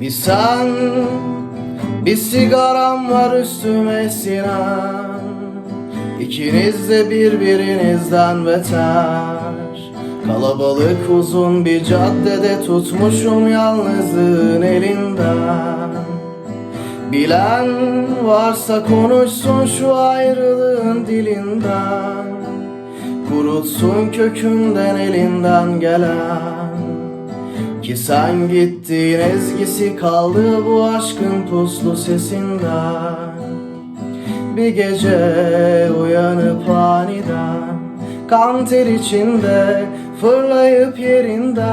Bir sen bir sigaram var üstüme sinen. İkiniz de birbirinizden beter. Kalabalık uzun bir caddede tutmuşum yalnızlığın elinden. Bilen varsa konuşsun şu ayrılığın dilinden. Kurutsun kökünden elinden gelen Ki sen gittin ezgisi kaldı bu aşkın puslu sesinden. Bir gece uyanıp aniden Kan ter içinde fırlayıp yerinden.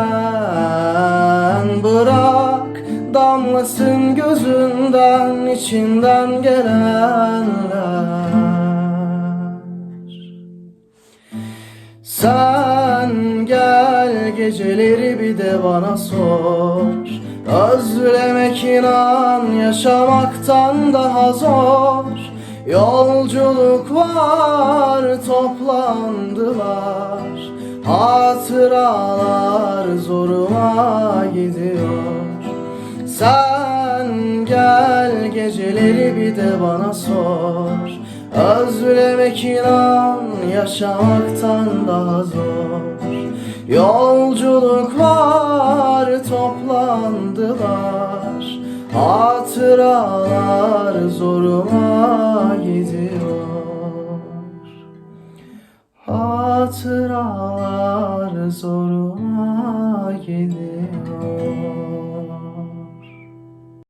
Bırak damlasın gözünden içinden gelenler. Sen gel geceleri bir de bana sor. Özlemek inan yaşamaktan daha zor. Yolculuk var toplandılar. Hatıralar zoruma gidiyor. Sen gel geceleri bir de bana sor. Özlemek inan yaşamaktan daha zor Yolculuk var toplandılar. Hatıralar zoruma gidiyor. Hatıralar zor